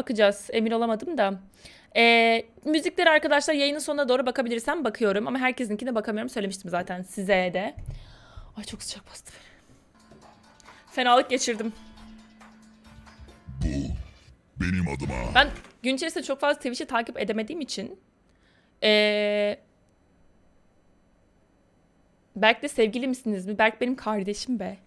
Bakacağız. Emin olamadım da. Ee, müzikleri arkadaşlar yayının sonuna doğru bakabilirsem bakıyorum. Ama herkesinkine bakamıyorum. Söylemiştim zaten size de. Ay çok sıcak bastı beni. Fenalık geçirdim. Bu benim adıma. Ben gün içerisinde çok fazla Twitch'i takip edemediğim için ee, Berk'le sevgili misiniz mi? Berk benim kardeşim be.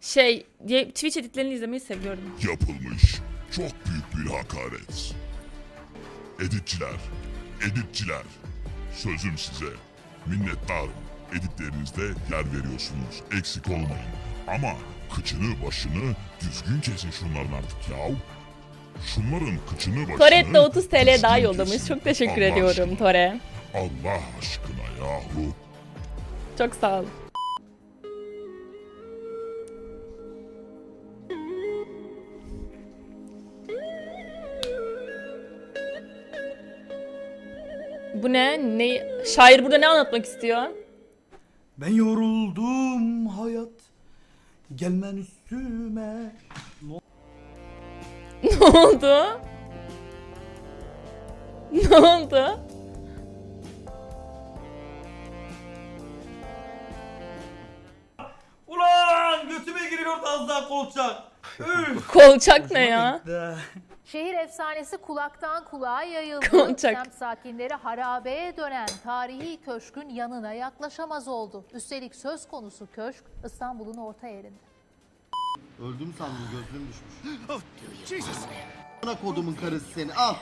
Şey, diye Twitch editlerini izlemeyi seviyorum. Yapılmış çok büyük bir hakaret. Editçiler, editçiler. Sözüm size. Minnettarım. Editlerinizde yer veriyorsunuz. Eksik olmayın. Ama kıçını başını düzgün kesin şunların artık yahu. Şunların kıçını başını Toret'le 30 TL daha yollamış. kesin. Çok teşekkür Allah ediyorum aşkına. Tore. Allah aşkına yahu. Çok sağ ol. Bu ne? Ne? Şair burada ne anlatmak istiyor? Ben yoruldum hayat. Gelmen üstüme. Ne oldu? Ne oldu? Ulan götüme giriyor da az daha kolçak. Üf. Kolçak ne ya? Şehir efsanesi kulaktan kulağa yayıldı. Konçak. Semt sakinleri harabeye dönen tarihi köşkün yanına yaklaşamaz oldu. Üstelik söz konusu köşk İstanbul'un orta yerinde. Öldüm sandım gözlüğüm düşmüş. Ana kodumun karısı seni al.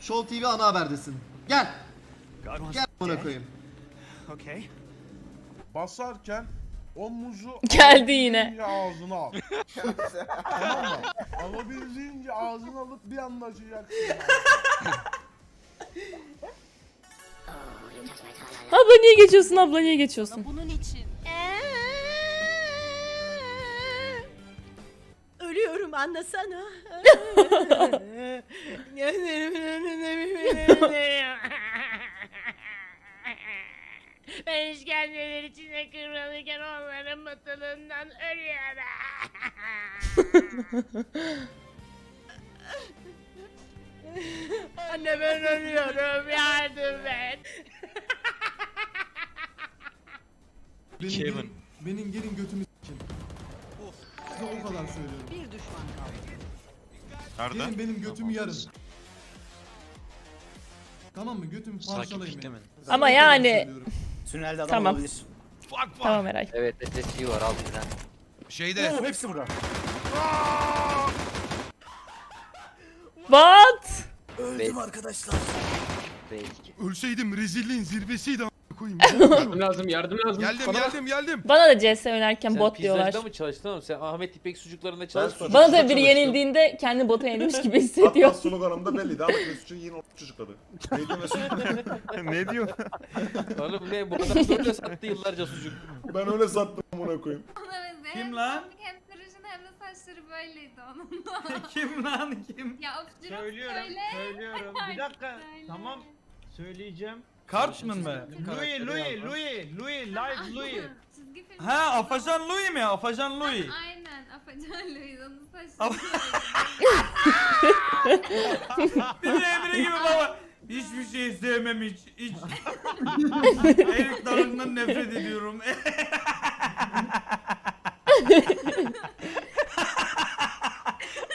Show TV ana haberdesin. Gel. Gel bana koyayım. basarken o muzu Geldi yine. alabildiğince ağzına al. tamam mı? Alabildiğince ağzına alıp bir anda açacaksın. Abla niye geçiyorsun abla niye geçiyorsun? Bunun için. Ölüyorum anlasana. Ben işkenceler içinde kıvrılırken onların mutluluğundan ölüyorum. Anne ben ölüyorum yardım et. Benim gelin, benim gelin götümü s**in. Size o kadar söylüyorum. Bir düşman kaldı. Nerede? Gelin benim götümü yarın. Tamam mı? Götümü parçalayın beni. Size Ama o kadar yani- söylüyorum. Tünelde adam Tamam. olabilir. Tamam Eray. Evet SSG var al bizden. Şeyde. Oo, hepsi burada. What? Öldüm arkadaşlar. B2. Ölseydim rezilliğin zirvesiydi koyayım. Yardım lazım yardım lazım. geldim geldim geldim. Bana da CS oynarken Sen bot diyorlar. pizzacıda mı çalıştın oğlum? Sen Ahmet İpek sucuklarında çalışmadın. Bana da biri yenildiğinde kendi bota yenilmiş gibi hissediyor. sloganımda belliydi ama Mesut'un yine o çocukları. Neydi Mesut? ne diyor? Oğlum ne bu adam böyle sattı yıllarca sucuk. Ben öyle sattım amına koyayım. Kim lan? Saçları böyleydi onun. Kim lan kim? ya of Söylüyorum, söyle. söylüyorum. Bir dakika, Söyle. tamam. Söyleyeceğim. Cartman mı? Louis, Louis, Louis, Louis, live Louis. Çizgi film. Ha Afacan Louis mi? Afacan Louis. Aynen Afacan Louis onun saçları. Bir de Emre gibi baba. Hiçbir şey sevmem hiç. Hiç. Erik Dalı'ndan nefret ediyorum.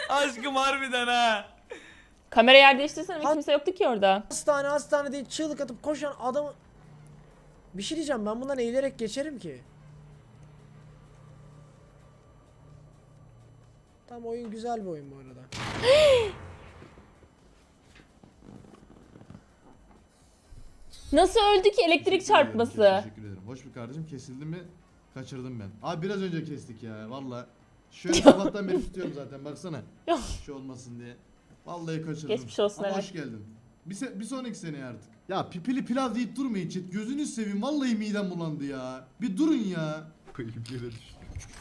Aşkım harbiden ha. Kamera yer değiştirsene ve kimse yoktu ki orada. Hastane hastane diye çığlık atıp koşan adamı... Bir şey diyeceğim ben bundan eğilerek geçerim ki. Tam oyun güzel bir oyun bu arada. Nasıl öldü ki elektrik çarpması? Teşekkür ederim. Hoş bir kardeşim kesildi mi? Kaçırdım ben. Abi biraz önce kestik ya valla. Şöyle sabahtan beri tutuyorum zaten baksana. Ya. Bir şey olmasın diye. Vallahi kaçırdım. Geçmiş olsun, Ama evet. hoş geldin. Bir, se- bir sonraki sene artık. Ya pipili pilav deyip durmayın chat. Gözünü seveyim vallahi midem bulandı ya. Bir durun ya. Koyayım yere düştü.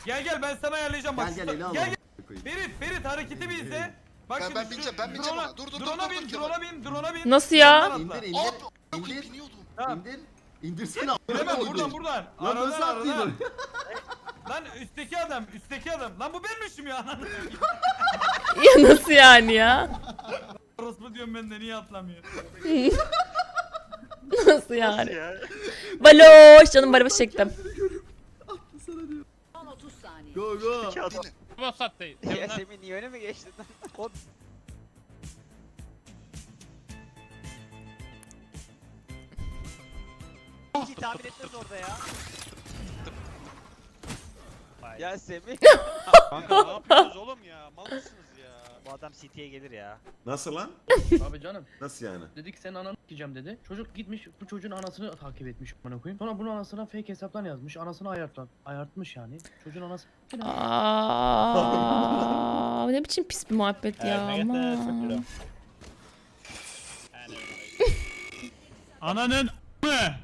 Gel gel ben sana ayarlayacağım bak. Gel gel ele al. Gel gel. Ferit Ferit hareketi bir izle. Bak Ben- şimdi ben şu bineceğim, ben bineceğim drone'a- ona. Dur, dur, dur, drone'a dur, bin, dur, drone'a bin, drone'a bin. Nasıl ya? Atla. İndir indir. İndir. Tamam. İndir. İndirsene. Hemen İndir. buradan buradan. Lan Aradan nasıl aradan. attıydın? Lan üstteki adam, üstteki adam. Lan bu benmişim ya. Ya nasıl yani ya? Orospu diyorum ben de niye atlamıyor? Nasıl yani? Baloş canım baloş çektim. Go go. Ya Semih niye öne mi geçtin? O İki tahmin ettiniz orada ya. Ya Semih. Kanka ne yapıyorsunuz oğlum ya? Mal mısınız ya? Bu adam City'ye gelir ya. Nasıl lan? Abi canım. Nasıl yani? Dedik senin ananı diyeceğim dedi. Çocuk gitmiş bu çocuğun anasını takip etmiş bana koyayım. Sonra bunun anasına fake hesaptan yazmış. Anasını ayartlan ayartmış yani. Çocuğun anası. Aa, ne biçim pis bir muhabbet ya aman. Ananın mı?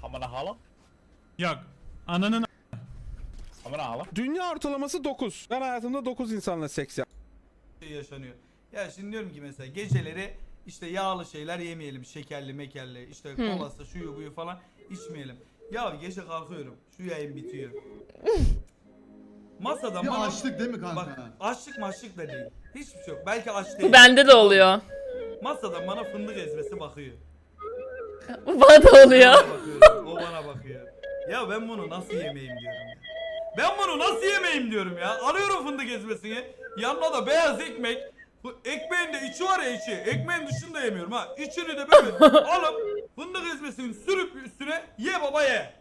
Hamana hala. Yok. Ananın Hamana hala. Dünya ortalaması 9. Ben hayatımda 9 insanla seks yaptım. Şey yaşanıyor. Ya şimdi diyorum ki mesela geceleri işte yağlı şeyler yemeyelim. Şekerli, mekerli, işte Hmm. kolası, şuyu buyu falan içmeyelim. Ya gece kalkıyorum. Şu yayın bitiyor. Masada Bir bana... açlık değil mi kanka? Bak açlık maçlık da değil. Hiçbir şey yok. Belki aç Bu değil. bende de oluyor. Masada bana fındık ezmesi bakıyor. Bu bana da oluyor. Bana bakıyor, o bana bakıyor. Ya ben bunu nasıl yemeyim diyorum ya. Ben bunu nasıl yemeyim diyorum ya. Alıyorum fındık ezmesini. Yanına da beyaz ekmek. Bu ekmeğin de içi var ya içi. Ekmeğin dışını da yemiyorum ha. İçini de böyle alıp fındık ezmesini sürüp üstüne ye baba ye.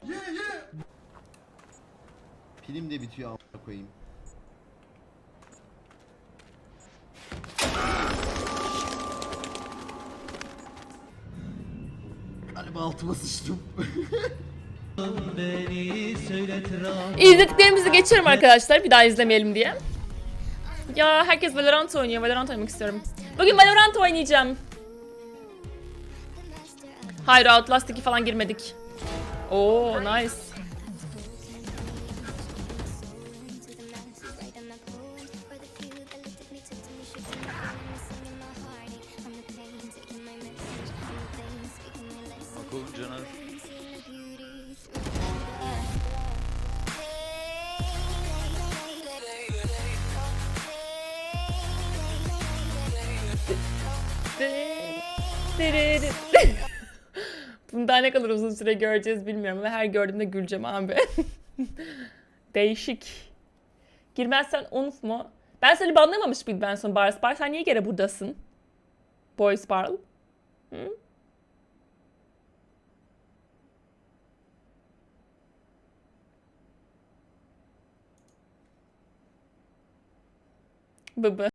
Pilim de bitiyor amına koyayım. Galiba altıma sıçtım. İzlediklerimizi geçiyorum arkadaşlar bir daha izlemeyelim diye. Ya herkes Valorant oynuyor. Valorant oynamak istiyorum. Bugün Valorant oynayacağım. Hayır Outlast 2 falan girmedik. Oo nice. Bunu daha ne kadar uzun süre göreceğiz bilmiyorum ve her gördüğümde güleceğim abi. Değişik. Girmezsen unf mu? Ben seni banlamamış mıydım ben son Bars Bar? Sen niye gene buradasın? Boys Barl. Hı? Bıbı.